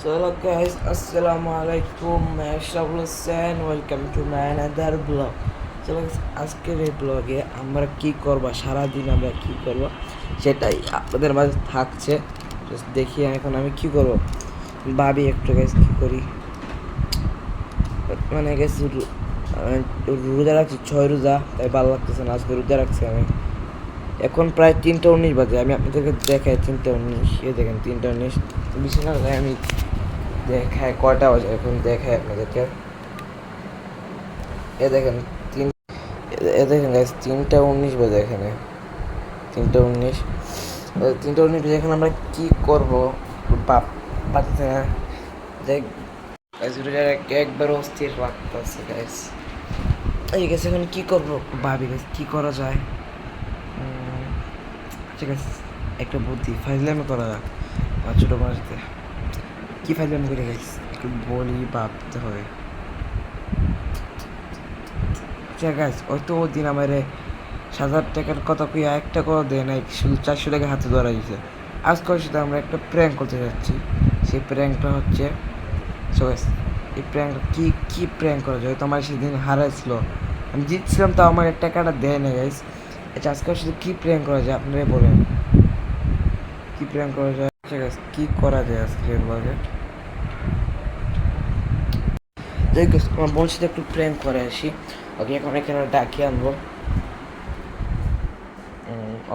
So hello guys, assalamu alaikum, Hussain, welcome to my another blog. So guys, আজকের এই ব্লগে আমরা কি করব? সারাদিন আমরা কি করব? সেটাই আপনাদের মাঝে থাকছে। দেখি এখন আমি কি করব? ভাবি একটু গাইস কি করি? মানে গাইস রোজা রাখছি ছয় রোজা। তাই ভালো লাগতেছে না আজকে রোজা রাখছি আমি। এখন প্রায় তিনটা উনিশ বাজে। আমি আপনাদেরকে দেখাই তিনটা উনিশ। এ দেখেন তিনটা উনিশ। বেশি না হলে আমি দেখাই কয়টা বাজে? এখন দেখাই আপনাদেরকে। এ দেখেন, তিন, এ- দেখেন গাইস তিনটা উনিশ বাজে এখানে। তিনটা উনিশ। তিনটা উনিশ বাজে, এখন আমরা কি করব? বাপ না। দেখ গাইস একবার অস্থির লাগতেছে গাইস এই গেছে এখন কি করব? ভাবি গাইস কি করা যায়? ঠিক আছে একটা বুদ্ধি, ফাইজলামি করা যাক। ছোটো বাড়িতে কী ফাইজলামি করে গেছিস? একটু বলি ভাবতে হবে। ঠিক ওই তো ওই দিন আমার সাত হাজার টাকার কথা কই একটা করে দেয় নাই শুধু চারশো টাকা হাতে ধরা দিয়েছে আজকে ওর সাথে আমরা একটা প্র্যাঙ্ক করতে যাচ্ছি। সেই প্র্যাঙ্কটা হচ্ছে guys, এই প্র্যাঙ্কটা কি কি প্র্যাঙ্ক করা যায়? তো আমার সেদিন হারাইছিল। আমি জিতছিলাম তো আমার টাকাটা দেয় না গাইস আচ্ছা আজকে সাথে কী প্র্যাঙ্ক করা যায়? আপনারাই বলেন। কি প্র্যাঙ্ক করা যায়? ঠিক আছে কি করা যায় আজকে হোক আমার বোন একটু প্র্যাঙ্ক করে আসি। ওকে এখন এখানে ডাকিয়ে আনব।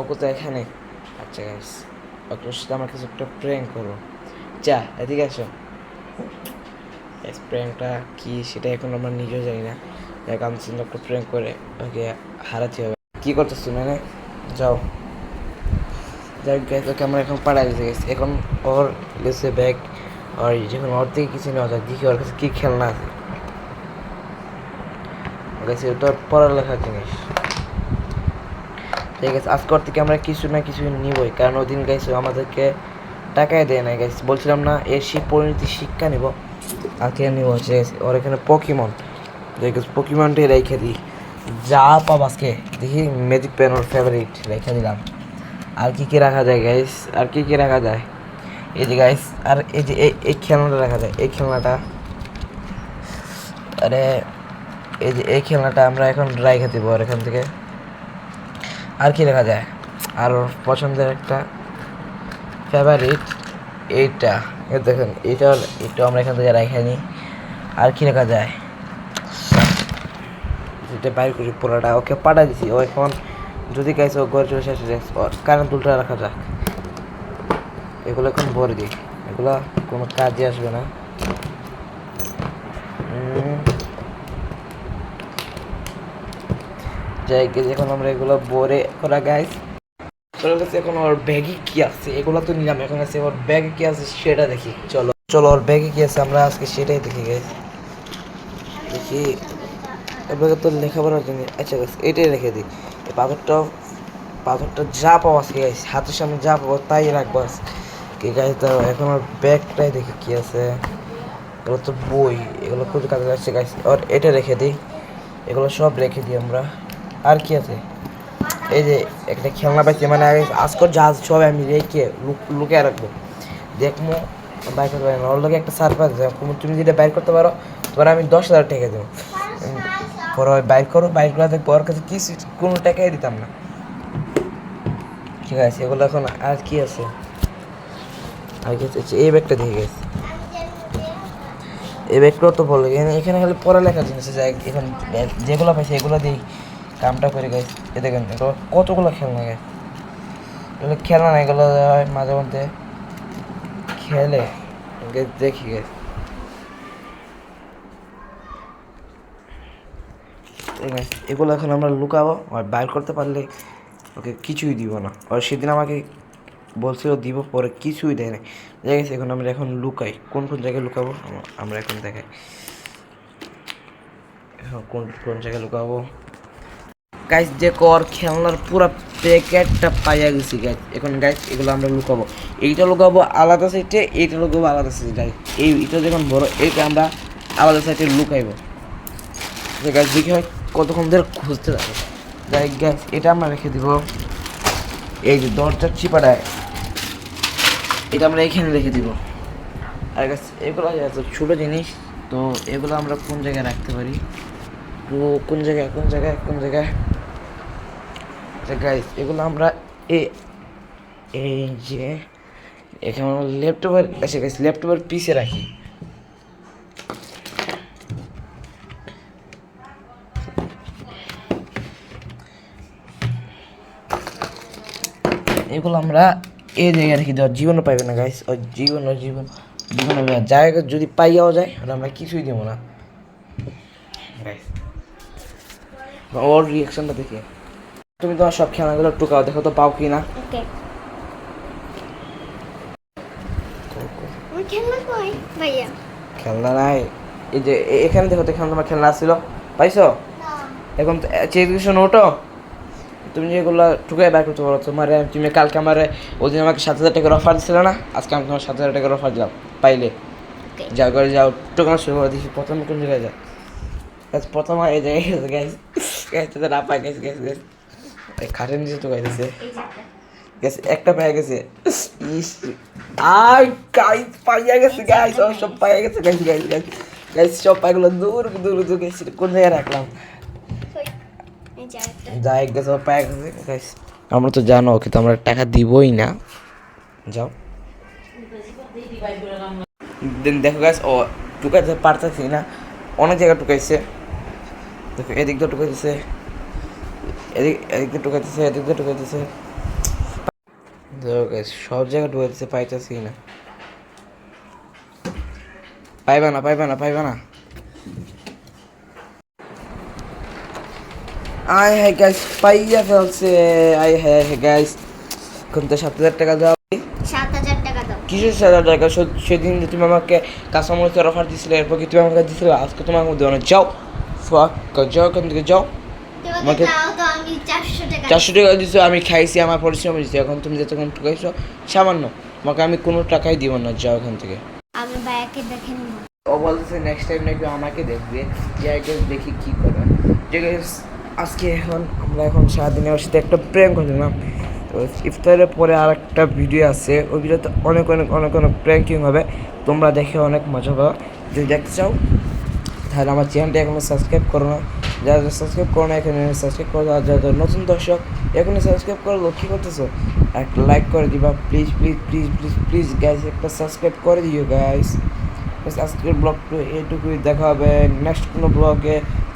ওকে তো এখানে? আচ্ছা গাইস ওকে সাথে আমার কাছে একটা প্র্যাঙ্ক করব যা, এদিকে আসো। প্র্যাঙ্কটা কি সেটা এখন আমরা নিজেও জানি না। দেখ, আমি চিন্তা একটা প্র্যাঙ্ক করে ওকে হারাতে হবে। কি করতেছি মানে যাও। যাই গাইস ওকে আমরা এখন পাড়ায় দিতে গেছি। এখন ওর গেছে ব্যাগ আর ওর থেকে কিছু নেওয়া যায়। দেখি ওর কাছে কী খেলনা আছে। ওটা পড়ালেখার জিনিস। ঠিক আছে আজকে ওর থেকে আমরা কিছু না কিছু নিবই। কারণ ওদিন গাইছে আমাদেরকে টাকাই দেয় না গাইছে বলছিলাম না, এর পরিণতি শিক্ষা নিব। আজকে নিব ঠিক আছে ওর এখানে পকিমন ঠিক আছে পকিমনটাই রেখে দিই। যা পাব আজকে। দেখি ম্যাজিক পেন ওর ফেভারিট রেখে দিলাম। আর কি কি রাখা যায় গাইস আর কি কি রাখা যায়? এই যে গাইস আর এই যে এই খেলনাটা রাখা যায়, এই খেলনাটা। আরে, এই যে এই খেলনাটা আমরা এখন রাইখে দিব আর এখান থেকে। আর কি রাখা যায়? আর পছন্দের একটা ফেভারিট এইটা। এই দেখেন এটা আমরা এখান থেকে রেখে নিই আর কি রাখা যায়? যেটা বাইর করি পুরোটা ওকে পাঠা দিছি। ও এখন যদি গাইছে ও ঘরে চলে যায় কারেন্ট তুলটা রাখা যাক। এগুলো এখন ভরে দিই এগুলো কোনো কাজে আসবে না। যাই গিয়ে যখন আমরা এগুলো ভরে করা গাইস চলো গেছে এখন ওর ব্যাগে কি আছে? এগুলো তো নিলাম। এখন আছে ওর ব্যাগে কি আছে সেটা দেখি। চলো চলো, ওর ব্যাগে কি আছে? আমরা আজকে সেটাই দেখি গাইস দেখি। এবারে তো লেখাপড়ার জন্য আচ্ছা গাছ এটাই রেখে দিই। পাথরটা পাথরটা যা পাওয়া আছে হাতের সামনে যা পাবো, তাই রাখব কি গাইস তো এখন ওর ব্যাগটাই দেখি কি আছে। এগুলো তো বই, এগুলো খুব কাজে লাগছে গাইস আর এটা রেখে দিই, এগুলো সব রেখে দিই আমরা। আর কি আছে? এই যে একটা খেলনা পাইছি মানে আজকের জাহাজ সব আমি রেখে লুক- রাখব। দেখব বাইর করতে পারি না। ওর লোকে একটা সারপ্রাইজ তুমি যেটা বাইর করতে পারো, তোমার আমি দশ হাজার টাকা দেবো। পরে বাইর করো বাইর করে দেখব। ওর কাছে কি কোনো টাকাই দিতাম না। ঠিক আছে, এগুলো এখন আর কি আছে? আচ্ছা, এই ব্যাগটা দেখে গেছে। এই ব্যাগটাও তো বলে এখানে খালি পড়ালেখার জিনিস আছে। এখন যেগুলো পাইছে এগুলো দিই কামটা করে গেছে। এ দেখেন কতগুলো খেলনা গেছে। এগুলো খেলনা না এগুলো হয় মাঝে মধ্যে খেলে। দেখি গেছে। এগুলো এখন আমরা লুকাবো। আর বাইর করতে পারলে ওকে কিছুই দিব না। আর সেদিন আমাকে বলছিল দিব, পরে কিছুই দেয় না ঠিক আছে এখন আমরা এখন লুকাই। কোন কোন জায়গায় লুকাবো? আমরা এখন দেখাই। কোন কোন জায়গায় লুকাবো? গাইস যে কর খেলনার পুরো প্যাকেটটা পাইয়া গেছি গাইস এখন গাইস এগুলো আমরা লুকাবো। এইটা লুকাবো আলাদা সাইডে এইটা লুকাবো আলাদা সাইডে গাইস এই এটা যখন বড়, এইটা আমরা আলাদা সাইডে লুকাইবো। গাছ দেখি হয় কতক্ষণ ধরে খুঁজতে থাকো যাই গ্যাস এটা আমরা রেখে দিব। এই যে দরজার চিপাটায়। এটা আমরা এখানে রেখে দিব। আর গাছ, এগুলো এত ছোটো জিনিস, তো এগুলো আমরা কোন জায়গায় রাখতে পারি? তো কোন জায়গায় কোন জায়গায় কোন জায়গায়? গাইস এগুলো আমরা এ এই যে, এখানে আমরা ল্যাপটপের আচ্ছা গাইস ল্যাপটপের পিসে রাখি। এগুলো আমরা এই জায়গায় রেখে দেওয়ার জীবনও পাইবে না গাইস ওই জীবন ও জীবন জীবনে জায়গা যদি পাইয়াও যায় তাহলে আমরা কিছুই দেবো না। গাইস ওর রিয়াকশনটা দেখে। তুমি তোমার সব খেলাগুলো টুকাও দেখো তো পাও কি না খেলনা নাই। এই যে এখানে দেখো তো এখানে তোমার খেলনা ছিল। পাইছো? এখন চেয়ে ওটো তুমি যেগুলো টুকাই বার করতে পারো তোমার তুমি কালকে আমার ওই দিন আমাকে সাত হাজার টাকার অফার দিছিলে না? আজকে আমি তোমার সাত হাজার টাকার অফার দিলাম পাইলে। যাও করে যাও টোকানো শুরু করে দিচ্ছি প্রথম কোন জায়গায় যায় Guys, প্রথম এই জায়গায় গেছে গ্যাস গ্যাস তো না পায় গ্যাস গ্যাস এই খাটের নিচে তো গাইতেছে এই যে একটা। পায়ে গেছে। ইস আই গাইস পাইয়া গেছে গাইস সব পাইয়া গেছে গাইস গাইস গাইস গাইস সব পাইগুলো দূর দূর দূর গেছে কোন জায়গায় রাখলাম কই? এই যে আরেকটা। যাই গেছে ও পাইয়া গেছে গাইস আমরা তো জানো ওকে তো আমরা টাকা দিবই না। যাও। দেন দেখো গাইস ও টুকাইতে পারতেছি না। অনেক জায়গায় টুকাইছে। দেখো এদিক দিয়ে টুকাইতেছে। এদিক এদিক দিয়ে টুকাইতেছে এদিক দিয়ে টুকাইতেছে। দেখো গাইস সব জায়গায় টুকাইতেছে পাইতেছি না। পাইবা না পাইবা না পাইবা না। আয় হ্যাঁ গাইস পাইয়া ফেলছে। আয় হ্যাঁ হ্যাঁ গাইস এখন তো সাত হাজার টাকা দেওয়া সাত হাজার টাকা দাও। কিসের সাত হাজার টাকা? সেদিন যে তুমি আমাকে কাঁচামরিচের অফার দিছিলে এরপর কি তুমি আমাকে দিছিলে? আজকে তোমার মধ্যে অনেক যাও ফাক যাও এখান থেকে যাও। আমাকে- দাও তো আমি চারশো টাকা দিছো। আমি খাইছি আমার পরিশ্রম দিচ্ছি এখন তুমি যে তখন ঠকাইছো সামান্য। আমাকে আমি কোনো টাকাই দিব না যাও এখান থেকে। আমি ভাইয়াকে দেখে ও বলতেছে নেক্সট টাইম নাকি আমাকে দেখবে। যে দেখি কি করে। ঠিক আছে আজকে এখন আমরা এখন সারাদিনে সাথে একটা প্রেম করলাম তো ইফতারের পরে আর একটা ভিডিও আছে, ওই ভিডিওতে অনেক অনেক অনেক অনেক প্র্যাঙ্কিং হবে। তোমরা দেখে অনেক মজা পাবে। যদি দেখতে চাও, তাহলে আমার চ্যানেলটা এখনও সাবস্ক্রাইব করো না। যারা সাবস্ক্রাইব করো না, এখানে সাবস্ক্রাইব করো। আর যারা যারা নতুন দর্শক, এখনই সাবস্ক্রাইব করো। কী করতেছো একটা লাইক করে দিবা। Please please please please please guys একটা সাবস্ক্রাইব করে দিও ব্যাস আজকের ব্লগটা এইটুকুই দেখা হবে নেক্সট কোনো ব্লগে